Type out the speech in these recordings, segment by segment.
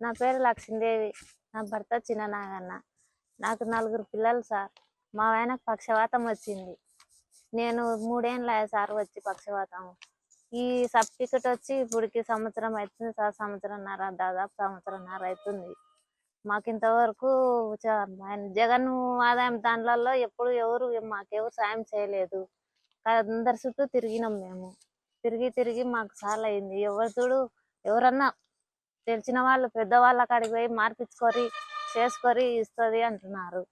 నా పేరు లక్ష్మీదేవి. నా భర్త చిన్న నాగన్న నాకు నలుగురు పిల్లలు సార్. మా ఆయనకు పక్షవాతం వచ్చింది. నేను మూడేళ్ళ సార్ వచ్చి పక్షవాతం. ఈ సర్టిఫికెట్ వచ్చి ఇప్పటికి సంవత్సరం అవుతుంది సార్. సంవత్సరంన్నర దాదాపు సంవత్సరంన్నర అవుతుంది. మాకు ఇంతవరకు చ- ఆయన జగన్ ఆదాయం దాంట్లలో ఎప్పుడు ఎవరు మాకెవరు సాయం చేయలేదు. అందరి చుట్టూ తిరిగినాం మేము. తిరిగి తిరిగి మాకు చాలా అయింది ఎవరు చూడు ఎవరన్నా తెలిసిన వాళ్ళు పెద్దవాళ్ళ కాడికి పోయి మార్పించుకొని చేసుకొని ఇస్తుంది అంటున్నారు.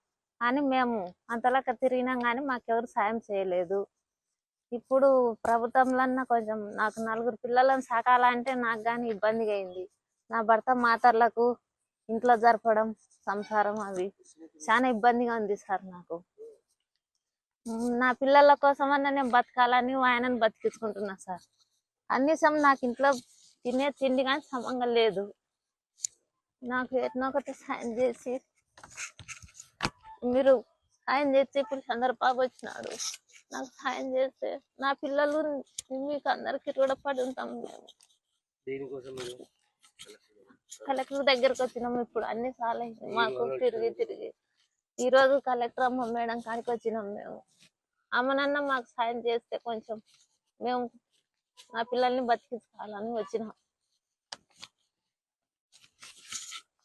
కానీ మేము అంతలాక తిరిగినాం కానీ మాకెవరు సాయం చేయలేదు. ఇప్పుడు ప్రభుత్వంలో కొంచెం నాకు నలుగురు పిల్లలను సాకాలంటే నాకు కానీ ఇబ్బందిగా అయింది నా భర్త మాతర్లకు ఇంట్లో జరపడం సంసారం అవి చాలా ఇబ్బందిగా ఉంది సార్ నాకు. నా పిల్లల కోసమన్నా నేను బతకాలని ఆయనను బతికించుకుంటున్నా సార్. అన్నిసం నాకు ఇంట్లో తినే తిండి కానీ సమంగా లేదు. నాకు ఎట్నో ఒకటి సాయం చేసి మీరు సాయం చేసి ఇప్పుడు చంద్రబాబు వచ్చినాడు. నాకు సాయం చేస్తే నా పిల్లలు మీకు అందరికి రుణపడి ఉంటాం మేము. కలెక్టర్ దగ్గరకు వచ్చినాం ఇప్పుడు అన్ని సార్లు మాకు తిరిగి తిరిగి. ఈ రోజు కలెక్టర్ అమ్మ మేడం కాడికి వచ్చినాం మేము. అమ్మనన్న మాకు సాయం చేస్తే కొంచెం మేము నా పిల్లల్ని బతికించుకోవాలని వచ్చినాం.